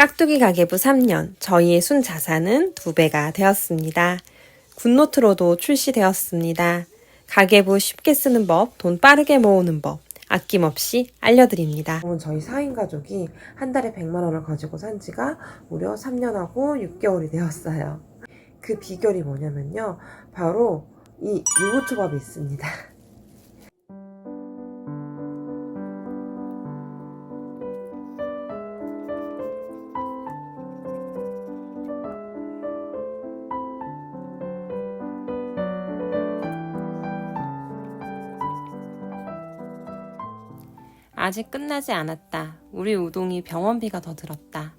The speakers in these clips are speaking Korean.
깍두기 가계부 3년, 저희의 순 자산은 두배가 되었습니다. 굿노트로도 출시되었습니다. 가계부 쉽게 쓰는 법, 돈 빠르게 모으는 법, 아낌없이 알려드립니다. 저희 4인 가족이 한 달에 100만 원을 가지고 산 지가 무려 3년하고 6개월이 되었어요. 그 비결이 뭐냐면요. 바로 이 유부초밥이 있습니다. 아직 끝나지 않았다. 우리 우동이 병원비가 더 들었다.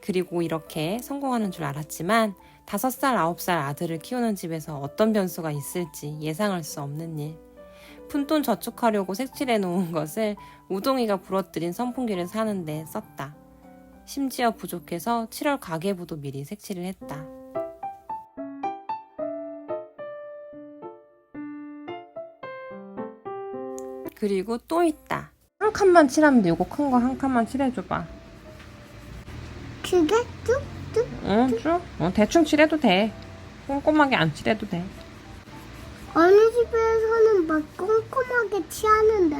그리고 이렇게 성공하는 줄 알았지만 다섯 살 아홉 살 아들을 키우는 집에서 어떤 변수가 있을지 예상할 수 없는 일. 푼돈 저축하려고 색칠해 놓은 것을 우동이가 부러뜨린 선풍기를 사는데 썼다. 심지어 부족해서 7월 가계부도 미리 색칠을 했다. 그리고 또 있다. 한 칸만 칠하면 돼. 요거 큰 거 한 칸만 칠해줘봐. 그게 뚝뚝 응, 쭉. 어, 대충 칠해도 돼. 꼼꼼하게 안 칠해도 돼. 어느 집에서는 막 꼼꼼하게 치하는데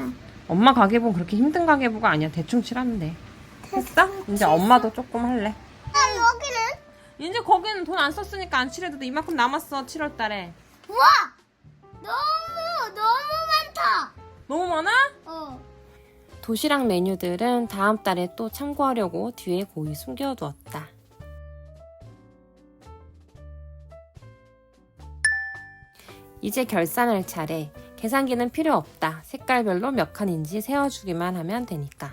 엄마 가계부는 그렇게 힘든 가계부가 아니야. 대충 칠하면 돼. 됐어? 이제 엄마도 조금 할래. 아 여기는 이제 거기는 돈 안 썼으니까 안 칠해도 돼. 이만큼 남았어. 7월 달에. 와 너무 많아? 어 도시락 메뉴들은 다음 달에 또 참고하려고 뒤에 고이 숨겨두었다. 이제 계산할 차례. 계산기는 필요 없다. 색깔별로 몇 칸인지 세어주기만 하면 되니까.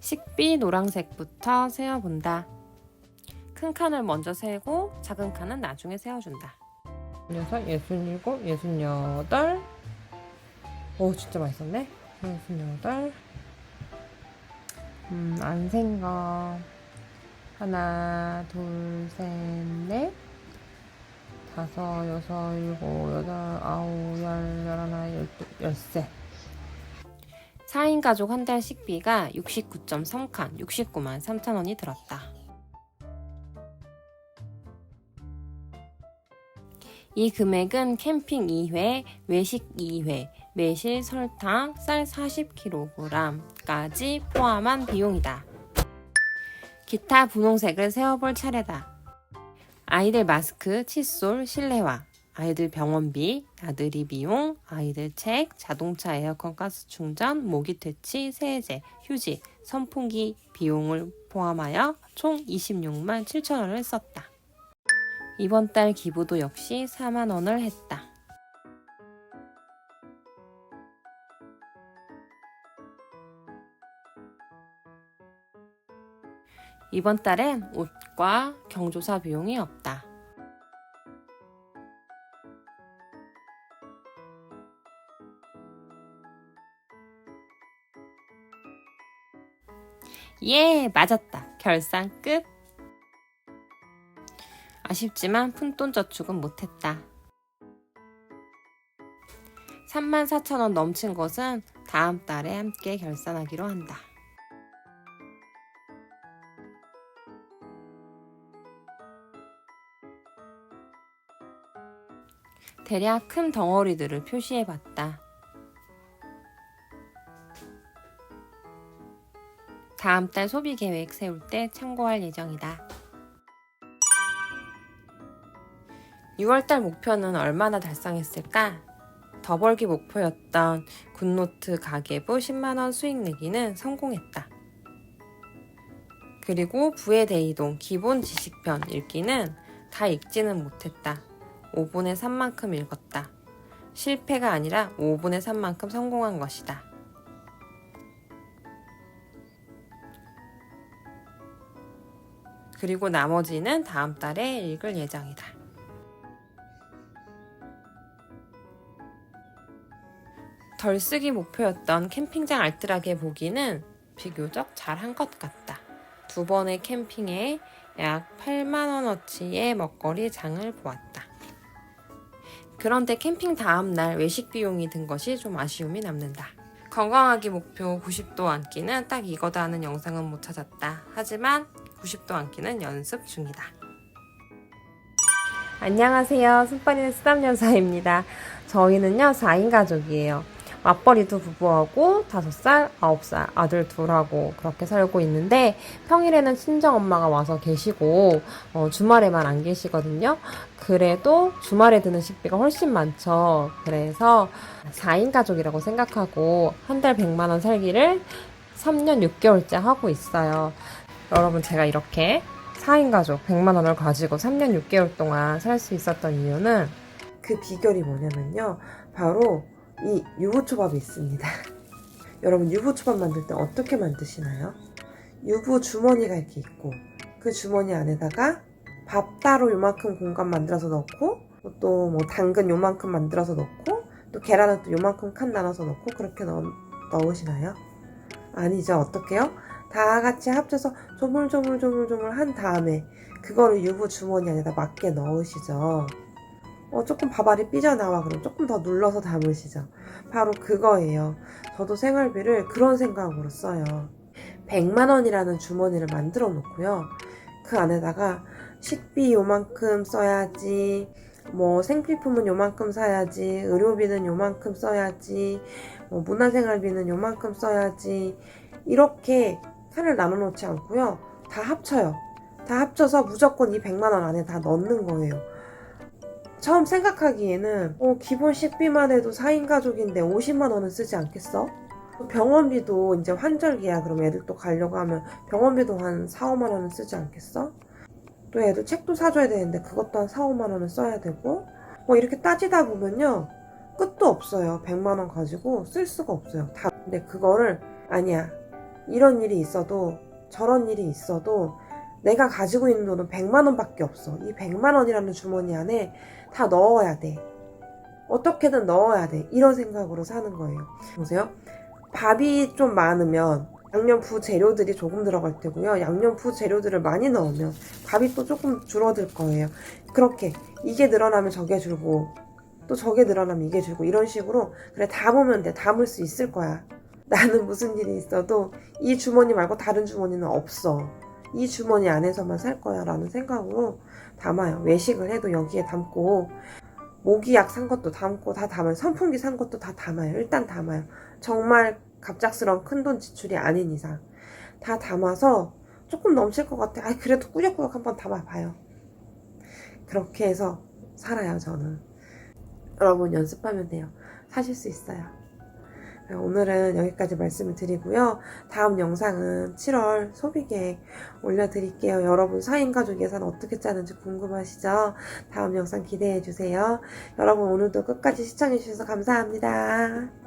식비 노란색부터 세어본다. 큰 칸을 먼저 세고 작은 칸은 나중에 세워준다. 여섯, 예순일곱, 예순여덟. 오, 진짜 맛있었네. 예순여덟. 음, 안 생거. 하나, 둘, 셋, 넷. 다섯, 여섯, 일곱, 여덟, 아홉, 열, 열하나, 열두, 열세. 4인 가족 한 달 식비가 69.3칸, 69만 3천 원이 들었다. 이 금액은 캠핑 2회, 외식 2회, 매실 설탕, 쌀 40kg까지 포함한 비용이다. 기타 분홍색을 세워볼 차례다. 아이들 마스크, 칫솔, 실내화, 아이들 병원비, 나들이 비용, 아이들 책, 자동차 에어컨 가스 충전, 모기 퇴치, 세제, 휴지, 선풍기 비용을 포함하여 총 26만 7천 원을 썼다. 이번 달 기부도 역시 4만 원을 했다. 이번 달엔 옷과 경조사 비용이 없다. 예, 맞았다. 결산 끝. 아쉽지만 푼돈 저축은 못했다. 34,000원 넘친 것은 다음 달에 함께 결산하기로 한다. 대략 큰 덩어리들을 표시해 봤다. 다음 달 소비 계획 세울 때 참고할 예정이다. 6월달 목표는 얼마나 달성했을까? 더 벌기 목표였던 굿노트 가계부 10만원 수익 내기는 성공했다. 그리고 부의 대이동 기본 지식편 읽기는 다 읽지는 못했다. 5분의 3만큼 읽었다. 실패가 아니라 5분의 3만큼 성공한 것이다. 그리고 나머지는 다음 달에 읽을 예정이다. 덜 쓰기 목표였던 캠핑장 알뜰하게 보기는 비교적 잘한 것 같다. 두 번의 캠핑에 약 8만원어치의 먹거리 장을 보았다. 그런데 캠핑 다음 날 외식 비용이 든 것이 좀 아쉬움이 남는다. 건강하기 목표 90도 앉기는 딱 이거다 하는 영상은 못 찾았다. 하지만 90도 앉기는 연습 중이다. 안녕하세요. 순빨이는 쓰담여사입니다. 저희는요, 4인 가족이에요. 맞벌이 두 부부하고 5살, 9살 아들 둘하고 그렇게 살고 있는데 평일에는 친정 엄마가 와서 계시고 어, 주말에만 안 계시거든요. 그래도 주말에 드는 식비가 훨씬 많죠. 그래서 4인 가족이라고 생각하고 한 달 100만 원 살기를 3년 6개월째 하고 있어요. 여러분 제가 이렇게 4인 가족 100만 원을 가지고 3년 6개월 동안 살 수 있었던 이유는 그 비결이 뭐냐면요. 바로 이 유부초밥이 있습니다. 여러분 유부초밥 만들 때 어떻게 만드시나요? 유부 주머니가 이렇게 있고 그 주머니 안에다가 밥 따로 요만큼 공간 만들어서 넣고 또 뭐 당근 요만큼 만들어서 넣고 또 계란은 또 요만큼 칸 나눠서 넣고 그렇게 넣, 넣으시나요? 아니죠. 어떻게요? 다 같이 합쳐서 조물조물조물조물 한 다음에 그거를 유부 주머니 안에다 맞게 넣으시죠. 어, 조금 밥알이 삐져나와 그럼 조금 더 눌러서 담으시죠. 바로 그거예요. 저도 생활비를 그런 생각으로 써요. 100만 원이라는 주머니를 만들어 놓고요. 그 안에다가 식비 요만큼 써야지, 뭐 생필품은 요만큼 사야지, 의료비는 요만큼 써야지, 뭐 문화생활비는 요만큼 써야지, 이렇게 칸을 나눠 놓지 않고요. 다 합쳐요. 다 합쳐서 무조건 이 100만 원 안에 다 넣는 거예요. 처음 생각하기에는 어, 기본 식비만 해도 4인 가족인데 50만 원은 쓰지 않겠어? 병원비도 이제 환절기야. 그럼 애들 또 가려고 하면 병원비도 한 4, 5만 원은 쓰지 않겠어? 또 애들 책도 사줘야 되는데 그것도 한 4, 5만 원은 써야 되고. 뭐 이렇게 따지다 보면요. 끝도 없어요. 100만 원 가지고 쓸 수가 없어요. 다. 근데 그거를 아니야. 이런 일이 있어도 저런 일이 있어도 내가 가지고 있는 돈은 100만 원밖에 없어. 이 100만 원이라는 주머니 안에 다 넣어야 돼. 어떻게든 넣어야 돼. 이런 생각으로 사는 거예요. 보세요. 밥이 좀 많으면 양념 부 재료들이 조금 들어갈 테고요. 양념 부 재료들을 많이 넣으면 밥이 또 조금 줄어들 거예요. 그렇게 이게 늘어나면 저게 줄고 또 저게 늘어나면 이게 줄고 이런 식으로 그래 담으면 돼. 담을 수 있을 거야. 나는 무슨 일이 있어도 이 주머니 말고 다른 주머니는 없어. 이 주머니 안에서만 살 거야 라는 생각으로 담아요. 외식을 해도 여기에 담고 모기약 산 것도 담고 다 담아요. 선풍기 산 것도 다 담아요. 일단 담아요. 정말 갑작스러운 큰돈 지출이 아닌 이상 다 담아서 조금 넘칠 것 같아. 아 그래도 꾸역꾸역 한번 담아봐요. 그렇게 해서 살아요 저는. 여러분 연습하면 돼요. 사실 수 있어요. 오늘은 여기까지 말씀을 드리고요. 다음 영상은 7월 소비계획 올려드릴게요. 여러분 4인 가족 예산 어떻게 짜는지 궁금하시죠? 다음 영상 기대해주세요. 여러분 오늘도 끝까지 시청해주셔서 감사합니다.